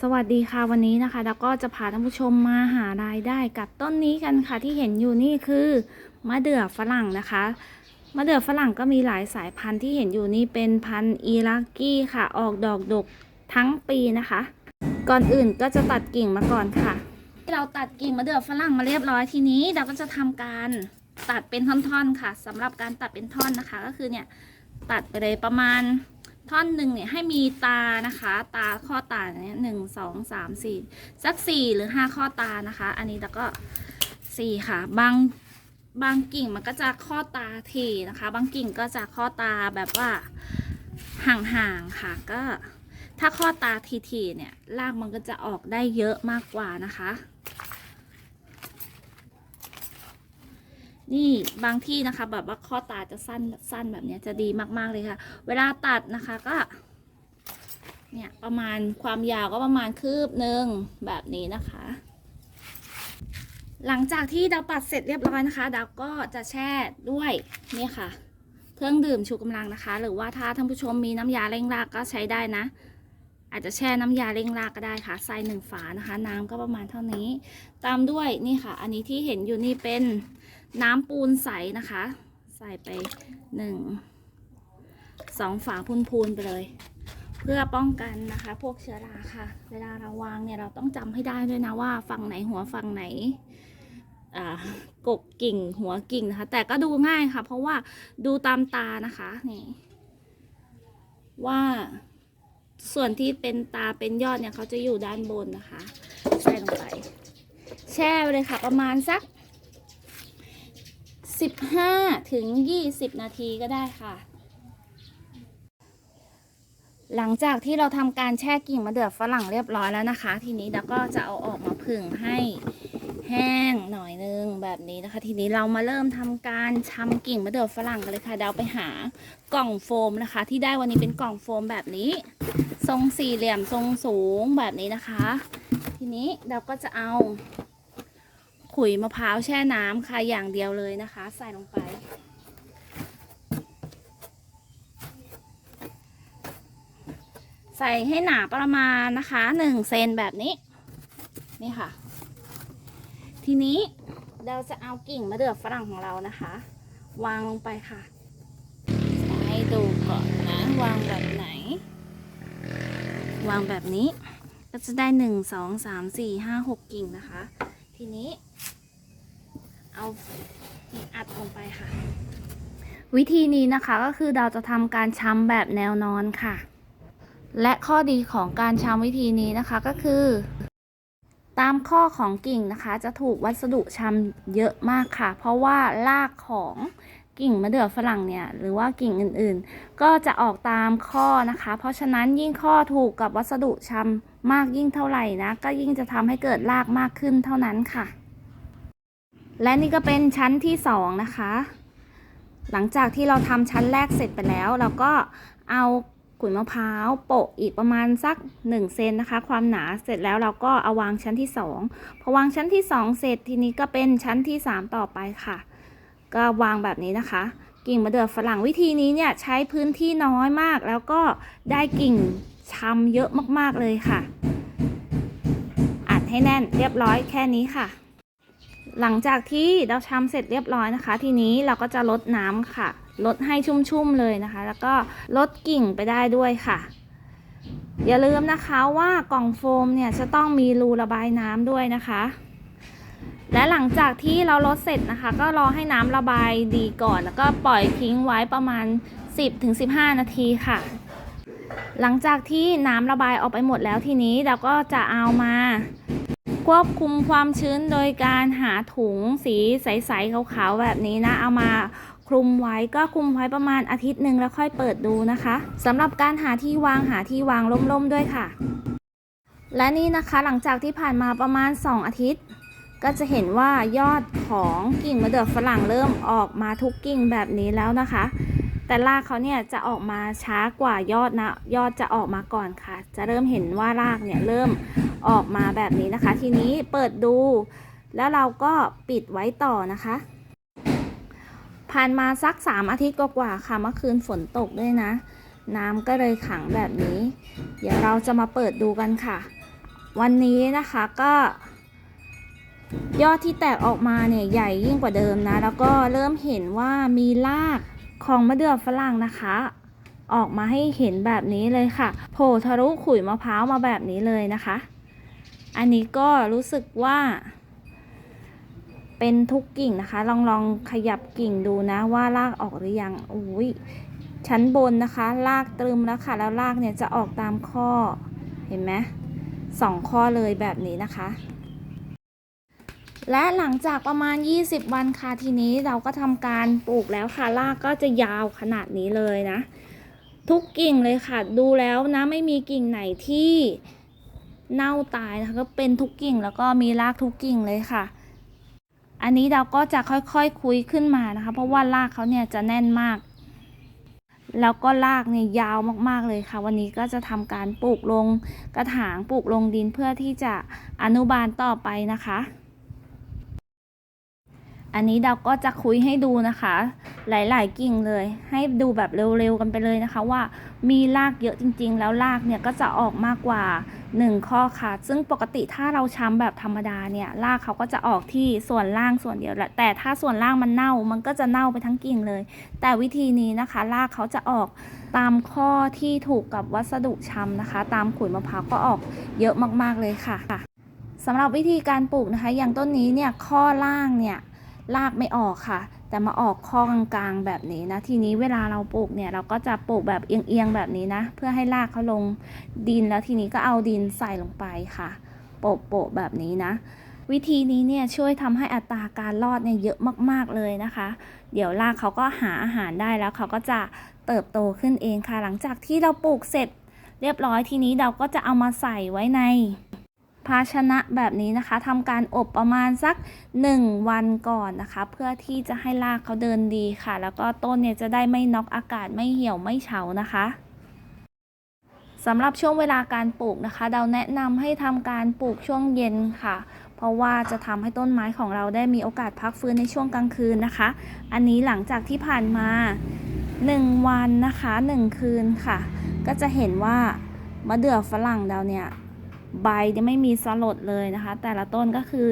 สวัสดีค่ะวันนี้นะคะแล้วก็จะพาท่านผู้ชมมาหารายได้กับต้นนี้กันค่ะที่เห็นอยู่นี่คือมะเดื่อฝรั่งนะคะมะเดื่อฝรั่งก็มีหลายสายพันธุ์ที่เห็นอยู่นี่เป็นพันธุ์อิรักกี้ค่ะ ออกดอกดกทั้งปีนะคะ ก่อนอื่นก็จะตัดกิ่งมาก่อนค่ะ เราตัดกิ่งมะเดื่อฝรั่งมาเรียบร้อยทีนี้ เราก็จะทำการตัดเป็นท่อนๆค่ะสำหรับการตัดเป็นท่อนนะคะ ก็คือเนี่ยตัดไปเลยประมาณ ท่อนหนึ่งเนี่ยให้มีตานะคะ ตาข้อตาเนี่ยหนึ่งสองสามสี่สักสี่หรือห้าข้อตานะคะ อันนี้แล้วก็สี่ค่ะ บางบางกิ่งมันก็จะข้อตาถี่นะคะ บางกิ่งก็จะข้อตาแบบว่าห่างๆค่ะก็ถ้าข้อตาถี่ๆเนี่ยรากมันก็จะออกได้เยอะมากกว่านะคะ นี่บางที่นะคะ แบบว่าข้อตาจะสั้นสั้นแบบนี้จะดีมาก ๆ เลยค่ะ เวลาตัดนะคะก็ เนี่ยประมาณความยาวก็ประมาณคืบหนึ่งแบบนี้นะคะ หลังจากที่ดาวปัดเสร็จเรียบร้อยนะคะ ดาวก็จะแช่ด้วยนี่ค่ะ เครื่องดื่มชูกำลังนะคะ หรือว่าถ้าท่านผู้ชมมีน้ำยาเร่งรากก็ใช้ได้นะ อาจจะแช่น้ำยาเร่งรากก็ได้ค่ะใส่หนึ่งฝานะคะ น้ำก็ประมาณเท่านี้ ตามด้วยนี่ค่ะ อันนี้ที่เห็นอยู่นี่เป็น น้ำปูนใสนะคะ ใส่ไปหนึ่งสองฝาพูนๆไปเลย เพื่อป้องกันนะคะ พวกเชื้อราค่ะ เวลาเราวางเนี่ยเราต้องจำให้ได้ด้วยนะว่าฝั่งไหนหัวฝั่งไหนอ่ากกกิ่งหัวกิ่งนะคะ แต่ก็ดูง่ายค่ะ เพราะว่าดูตามตานะคะนี่ว่าส่วนที่เป็นตาเป็นยอดเนี่ยเขาจะอยู่ด้านบนนะคะ ใส่ลงไป แช่ไปเลยค่ะ ประมาณสัก 15 ถึง 20 นาทีก็ได้ค่ะ หลังจากที่เราทำการแช่กิ่งมะเดื่อฝรั่งเรียบร้อยแล้วนะคะ ทีนี้เราก็จะเอาออกมาผึ่งให้แห้งหน่อยนึงแบบนี้นะคะ ทีนี้เรามาเริ่มทำการชำกิ่งมะเดื่อฝรั่งกันเลยค่ะเดาไปหากล่องโฟมนะคะ ที่ได้วันนี้เป็นกล่องโฟมแบบนี้ ทรงสี่เหลี่ยมทรงสูงแบบนี้นะคะ ทีนี้เราก็จะเอา ขุยมะพร้าวแช่น้ำค่ะอย่างเดียวเลยนะคะ ใส่ลงไป ใส่ให้หนาประมาณนะคะหนึ่งเซนแบบนี้ นี่ค่ะ ทีนี้เราจะเอากิ่งมะเดื่อฝรั่งของเรานะคะ วางลงไปค่ะให้ดูก่อนนะ วางแบบไหน วางแบบนี้ก็จะได้หนึ่งสองสามสี่ห้าหกกิ่งนะคะ ทีนี้ เอาอัดลงไปค่ะ วิธีนี้นะคะก็คือเราจะทำการช้ำแบบแนวนอนค่ะ และข้อดีของการช้ำวิธีนี้นะคะก็คือ ตามข้อของกิ่งนะคะ จะถูกวัสดุช้ำเยอะมากค่ะ เพราะว่ารากของกิ่งมะเดื่อฝรั่งเนี่ยหรือว่ากิ่งอื่นๆ ก็จะออกตามข้อนะคะ เพราะฉะนั้นยิ่งข้อถูกกับวัสดุช้ำ มากยิ่งเท่าไหร่นะ ก็ยิ่งจะทำให้เกิดรากมากขึ้นเท่านั้นค่ะ และนี่ก็เป็นชั้นที่สองนะคะ หลังจากที่เราทำชั้นแรกเสร็จไปแล้ว เราก็เอาขุยมะพร้าวโปะอีกประมาณสัก1เซนนะคะ ความหนาเสร็จแล้วเราก็เอาวางชั้นที่2พอวางชั้นที่ 2 เสร็จทีนี้ก็เป็นชั้นที่ 3 ต่อไปค่ะ ก็วางแบบนี้นะคะ กิ่งมะเดื่อฝรั่งวิธีนี้เนี่ยใช้พื้นที่น้อยมาก แล้วก็ได้กิ่ง ชำเยอะมากๆเลยค่ะ อัดให้แน่นเรียบร้อยแค่นี้ค่ะ หลังจากที่เราชำเสร็จเรียบร้อยนะคะ ทีนี้เราก็จะลดน้ำค่ะ ลดให้ชุ่มๆเลยนะคะ แล้วก็ลดกิ่งไปได้ด้วยค่ะ อย่าลืมนะคะว่ากล่องโฟมเนี่ยจะต้องมีรูระบายน้ำด้วยนะคะและหลังจากที่เราลดเสร็จนะคะ ก็รอให้น้ำระบายดีก่อน แล้วก็ปล่อยทิ้งไว้ประมาณ 10-15 นาทีค่ะ หลังจากที่น้ำระบายออกไปหมดแล้วทีนี้เราก็จะเอามา ควบคุมความชื้นโดยการหาถุงสีใสๆขาวๆแบบนี้นะ เอามาคลุมไว้ก็คลุมไว้ประมาณอาทิตย์หนึ่งแล้วค่อยเปิดดูนะคะสำหรับการหาที่วางหาที่วางล่มๆด้วยค่ะ และนี่นะคะหลังจากที่ผ่านมาประมาณ 2 อาทิตย์ ก็จะเห็นว่ายอดของกิ่งมะเดื่อฝรั่งเริ่มออกมาทุกกิ่งแบบนี้แล้วนะคะ แต่รากเขาเนี่ยจะออกมาช้ากว่ายอดนะ ยอดจะออกมาก่อนค่ะ จะเริ่มเห็นว่ารากเนี่ยเริ่มออกมาแบบนี้นะคะ ทีนี้เปิดดู แล้วเราก็ปิดไว้ต่อนะคะ ผ่านมาสักสามอาทิตย์กว่าๆค่ะเมื่อคืนฝนตกด้วยนะ น้ำก็เลยขังแบบนี้ เดี๋ยวเราจะมาเปิดดูกันค่ะ วันนี้นะคะก็ยอดที่แตกออกมาเนี่ยใหญ่ยิ่งกว่าเดิมนะ แล้วก็เริ่มเห็นว่ามีราก ของมะเดื่อฝรั่งนะคะ ออกมาให้เห็นแบบนี้เลยค่ะ โผล่ทะลุขุยมะพร้าวมาแบบนี้เลยนะคะ อันนี้ก็รู้สึกว่า เป็นทุกกิ่งนะคะ ลองลองขยับกิ่งดูนะว่ารากออกหรือยังอุ้ยชั้นบนนะคะรากตรึมแล้วค่ะแล้วรากเนี่ยจะออกตามข้อเห็นไหมสองข้อเลยแบบนี้นะคะ และหลังจากประมาณ 20 วันค่ะทีนี้เราก็ทำการปลูกแล้วค่ะรากก็จะยาวขนาดนี้เลยนะ ทุกกิ่งเลยค่ะ ดูแล้วนะไม่มีกิ่งไหนที่เน่าตายนะคะก็เป็นทุกกิ่งแล้วก็มีรากทุกกิ่งเลยค่ะ อันนี้เราก็จะค่อยๆคคุยขึ้นมานะคะ เพราะว่ารากเขาเนี่ยจะแน่นมาก แล้วก็รากเนี่ยยาวมากๆเลยค่ะ วันนี้ก็จะทำการปลูกลงกระถางปลูกลงดินเพื่อที่จะอนุบาลต่อไปนะคะ อันนี้เราก็จะคุยให้ดูนะคะ หลายๆกิ่งเลย ให้ดูแบบเร็วๆกันไปเลยนะคะ ว่ามีรากเยอะจริง ๆ แล้วรากเนี่ยก็จะออกมากกว่า 1 ข้อค่ะ ซึ่งปกติถ้าเราช้ำแบบธรรมดาเนี่ยรากเขาก็จะออกที่ส่วนล่างส่วนเดียวแหละแต่ถ้าส่วนล่างมันเน่ามันก็จะเน่าไปทั้งกิ่งเลย แต่วิธีนี้นะคะ รากเขาจะออกตามข้อที่ถูกกับวัสดุช้ำนะคะ ตามขุยมะพร้าวก็ออกเยอะมากๆเลยค่ะสำหรับวิธีการปลูกนะคะ อย่างต้นนี้เนี่ยข้อล่างเนี่ย ลากไม่ออกค่ะ แต่มาออกข้อกลางๆแบบนี้นะ ทีนี้เวลาเราปลูกเนี่ยเราก็จะปลูกแบบเอียงๆแบบนี้นะ เพื่อให้รากเขาลงดินแล้วทีนี้ก็เอาดินใส่ลงไปค่ะ โปะๆแบบนี้นะ วิธีนี้เนี่ยช่วยทำให้อัตราการรอดเนี่ยเยอะมากๆเลยนะคะ เดี๋ยวรากเขาก็หาอาหารได้แล้วเขาก็จะเติบโตขึ้นเองค่ะ หลังจากที่เราปลูกเสร็จ เรียบร้อยทีนี้เราก็จะเอามาใส่ไว้ใน ภาชนะแบบนี้นะคะทำการอบประมาณสัก 1 วันก่อนนะคะ เพื่อที่จะให้รากเขาเดินดีค่ะ แล้วก็ต้นเนี่ยจะได้ไม่น็อกอากาศไม่เหี่ยวไม่เฉานะคะสำหรับช่วงเวลาการปลูกนะคะ เราแนะนำให้ทำการปลูกช่วงเย็นค่ะ เพราะว่าจะทำให้ต้นไม้ของเราได้มีโอกาสพักฟื้นในช่วงกลางคืนนะคะ อันนี้หลังจากที่ผ่านมา 1 วันนะคะ 1 คืนค่ะ ก็จะเห็นว่ามะเดื่อฝรั่งเราเนี่ย ใบเนี่ยไม่มีสลดเลยนะคะ แต่ละต้นก็คือ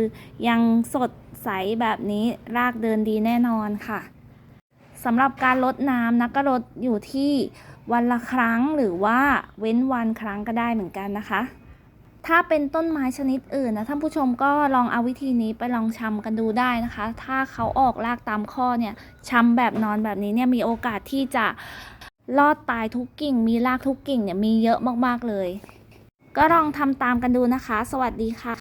ยังสดใสแบบนี้รากเดินดีแน่นอนค่ะสำหรับการลดน้ำนะก็ลดอยู่ที่วันละครั้งหรือว่าเว้นวันครั้งก็ได้เหมือนกันนะคะ ถ้าเป็นต้นไม้ชนิดอื่นนะท่านผู้ชมก็ลองเอาวิธีนี้ไปลองชำกันดูได้นะคะ ถ้าเขาออกรากตามข้อเนี่ยชำแบบนอนแบบนี้เนี่ยมีโอกาสที่จะรอดตายทุกกิ่ง มีรากทุกกิ่งเนี่ยมีเยอะมากๆเลย ก็ลองทำตามกันดูนะคะ สวัสดีค่ะ